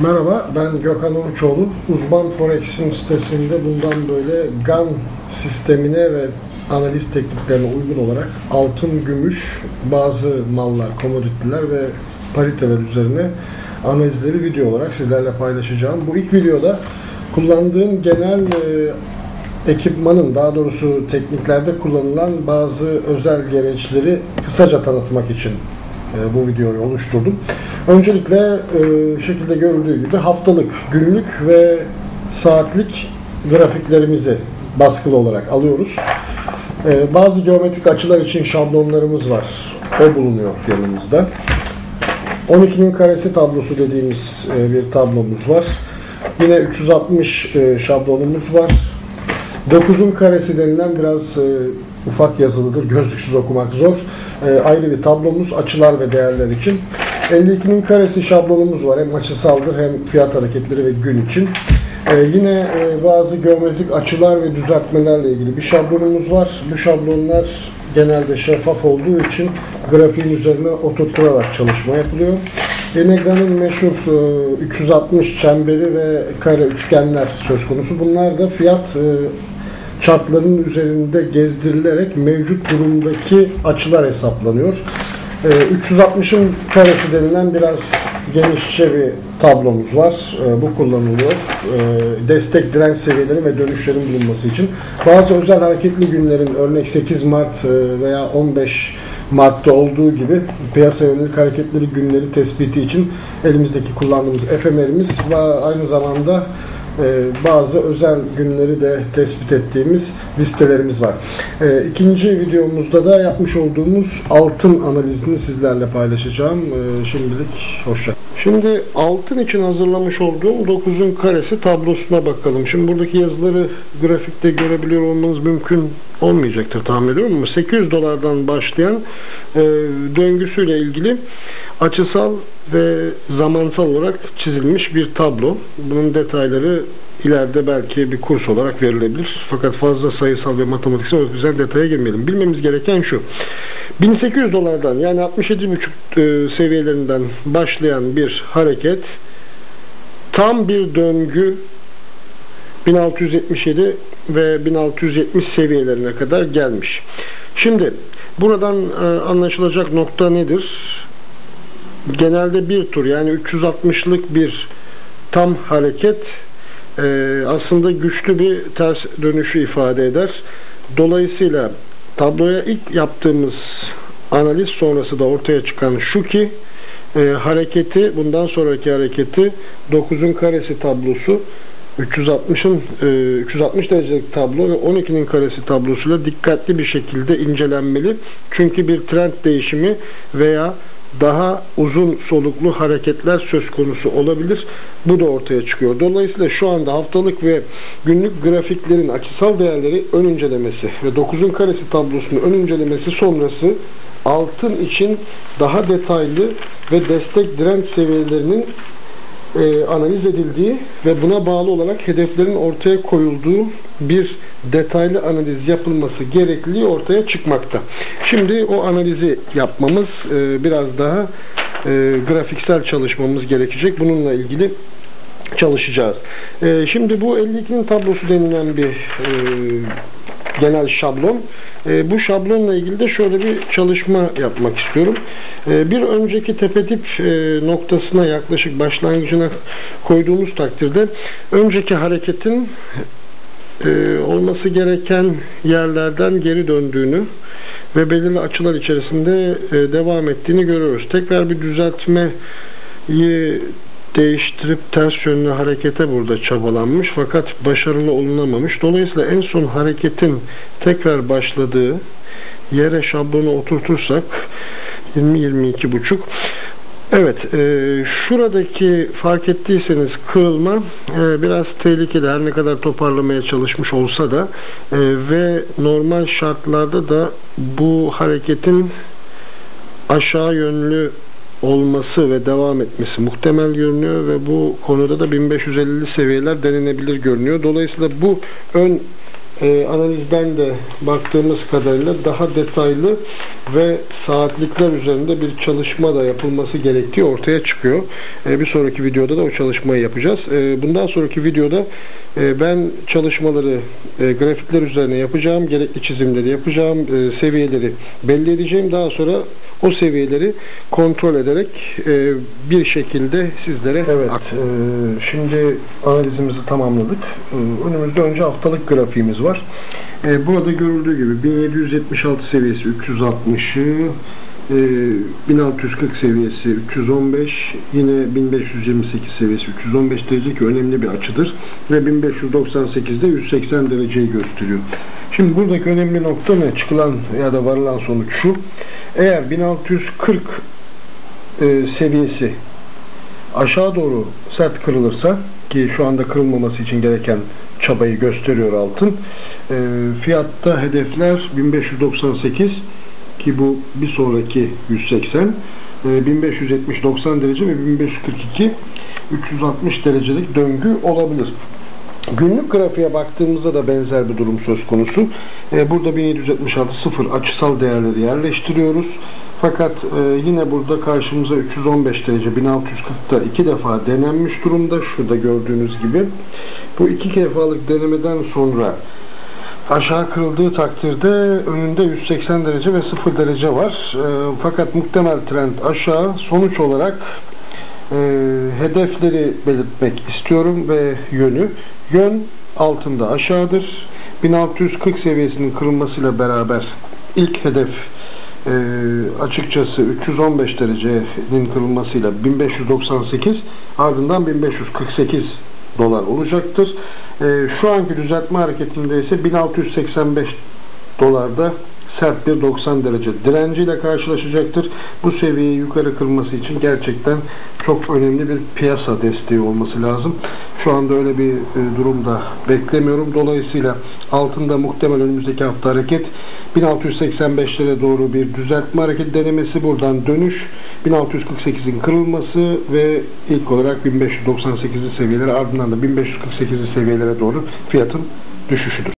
Merhaba, ben Gökhan Uruçoğlu. Uzman Forex'in sitesinde bundan böyle GAN sistemine ve analiz tekniklerine uygun olarak altın, gümüş, bazı mallar, komodittiler ve pariteler üzerine analizleri video olarak sizlerle paylaşacağım. Bu ilk videoda kullandığım genel e, ekipmanın, daha doğrusu tekniklerde kullanılan bazı özel gereçleri kısaca tanıtmak için e, bu videoyu oluşturdum. Öncelikle e, şekilde görüldüğü gibi haftalık, günlük ve saatlik grafiklerimizi baskılı olarak alıyoruz. E, bazı geometrik açılar için şablonlarımız var. O bulunuyor yanımızda. 12'nin karesi tablosu dediğimiz bir tablomuz var. Yine 360 e, şablonumuz var. 9'un karesi denilen biraz ufak yazılıdır, gözlüksüz okumak zor. E, ayrı bir tablomuz açılar ve değerler için. 52'nin karesi şablonumuz var. Hem açısaldır hem fiyat hareketleri ve gün için. E, yine e, bazı geometrik açılar ve düzeltmelerle ilgili bir şablonumuz var. Bu şablonlar genelde şeffaf olduğu için grafiğin üzerine oturtularak çalışma yapılıyor. Yine GAN'ın meşhur e, 360 çemberi ve kare üçgenler söz konusu. Bunlar da fiyat e, çarkların üzerinde gezdirilerek mevcut durumdaki açılar hesaplanıyor. E, 360'ın karesi denilen biraz genişçe bir tablomuz var. E, bu kullanılıyor. E, destek direnç seviyeleri ve dönüşlerin bulunması için. Bazı özel hareketli günlerin örnek 8 Mart e, veya 15 Mart'ta olduğu gibi piyasa yönelik hareketleri günleri tespiti için elimizdeki kullandığımız efemerimiz ve aynı zamanda bazı özel günleri de tespit ettiğimiz listelerimiz var. E, ikinci videomuzda da yapmış olduğumuz altın analizini sizlerle paylaşacağım. E, şimdilik hoşça Şimdi altın için hazırlamış olduğum 9'un karesi tablosuna bakalım. Şimdi buradaki yazıları grafikte görebiliyor olmanız mümkün olmayacaktır tahmin ediyorum ama 800 dolardan başlayan e, döngüsüyle ilgili açısal ve zamansal olarak çizilmiş bir tablo. Bunun detayları ileride belki bir kurs olarak verilebilir. Fakat fazla sayısal ve matematiksel o yüzden detaya girmeyelim. Bilmemiz gereken şu. 1800 dolardan yani 67,5 e, seviyelerinden başlayan bir hareket tam bir döngü 1677 ve 1670 seviyelerine kadar gelmiş. Şimdi buradan e, anlaşılacak nokta nedir? Genelde bir tur yani 360'lık bir tam hareket e, aslında güçlü bir ters dönüşü ifade eder. Dolayısıyla tabloya ilk yaptığımız analiz sonrası da ortaya çıkan şu ki e, hareketi bundan sonraki hareketi 9'un karesi tablosu 360'ın e, 360 derecelik tablo ve 12'nin karesi tablosuyla dikkatli bir şekilde incelenmeli. Çünkü bir trend değişimi veya daha uzun soluklu hareketler söz konusu olabilir. Bu da ortaya çıkıyor. Dolayısıyla şu anda haftalık ve günlük grafiklerin açısal değerleri ön incelemesi ve 9'un karesi tablosunun ön incelemesi sonrası altın için daha detaylı ve destek direnç seviyelerinin e, analiz edildiği ve buna bağlı olarak hedeflerin ortaya koyulduğu bir detaylı analiz yapılması gerekliliği ortaya çıkmakta. Şimdi o analizi yapmamız e, biraz daha e, grafiksel çalışmamız gerekecek. Bununla ilgili çalışacağız. E, şimdi bu 52'nin tablosu denilen bir genel şablon. Bu şablonla ilgili de şöyle bir çalışma yapmak istiyorum. Bir önceki tepedip e, noktasına yaklaşık başlangıcına koyduğumuz takdirde önceki hareketin e, olması gereken yerlerden geri döndüğünü ve belirli açılar içerisinde e, devam ettiğini görüyoruz. Tekrar bir düzeltmeyi değiştirip ters yönlü harekete burada çabalanmış fakat başarılı olunamamış. Dolayısıyla en son hareketin tekrar başladığı yere şablonu oturtursak 20 buçuk. Evet, e, şuradaki fark ettiyseniz kırılma e, biraz tehlikeli. Her ne kadar toparlamaya çalışmış olsa da e, ve normal şartlarda da bu hareketin aşağı yönlü olması ve devam etmesi muhtemel görünüyor ve bu konuda da 1550 seviyeler denenebilir görünüyor. Dolayısıyla bu ön e, analizden de baktığımız kadarıyla daha detaylı ve saatlikler üzerinde bir çalışma da yapılması gerektiği ortaya çıkıyor. E, bir sonraki videoda da o çalışmayı yapacağız. E, bundan sonraki videoda ben çalışmaları e, grafikler üzerine yapacağım, gerekli çizimleri yapacağım, e, seviyeleri belli edeceğim. Daha sonra o seviyeleri kontrol ederek e, bir şekilde sizlere Evet, şimdi analizimizi tamamladık. Önümüzde önce haftalık grafiğimiz var. Burada görüldüğü gibi 1776 seviyesi 360'ı, e, 1640 seviyesi 315, yine 1528 seviyesi 315 derece ki önemli bir açıdır ve 1598'de 180 dereceyi gösteriyor. Şimdi buradaki önemli nokta ne? Çıkılan ya da varılan sonuç şu. Eğer 1640 e, seviyesi aşağı doğru sert kırılırsa ki şu anda kırılmaması için gereken çabayı gösteriyor altın. E, fiyatta hedefler 1598 ki bu bir sonraki 180 e, 1570 90 derece ve 1542 360 derecelik döngü olabilir. Günlük grafiğe baktığımızda da benzer bir durum söz konusu. E, burada 1776 sıfır açısal değerleri yerleştiriyoruz. Fakat e, yine burada karşımıza 315 derece 1640'ta iki defa denenmiş durumda. Şurada gördüğünüz gibi. Bu iki defalık denemeden sonra aşağı kırıldığı takdirde önünde 180 derece ve 0 derece var. E, fakat muhtemel trend aşağı. Sonuç olarak e, hedefleri belirtmek istiyorum ve yönü. Yön altında aşağıdır. 1640 seviyesinin kırılmasıyla beraber ilk hedef e, açıkçası 315 derecenin kırılmasıyla 1598 ardından 1548 dolar olacaktır. E, şu anki düzeltme hareketinde ise 1685 dolarda sert bir 90 derece direnciyle karşılaşacaktır. Bu seviyeyi yukarı kırması için gerçekten çok önemli bir piyasa desteği olması lazım. Şu anda öyle bir e, durumda beklemiyorum. Dolayısıyla altında muhtemel önümüzdeki hafta hareket 1685'lere doğru bir düzeltme hareket denemesi buradan dönüş 1648'in kırılması ve ilk olarak 1598'li seviyeler ardından da 1548'li seviyelere doğru fiyatın düşüşüdür.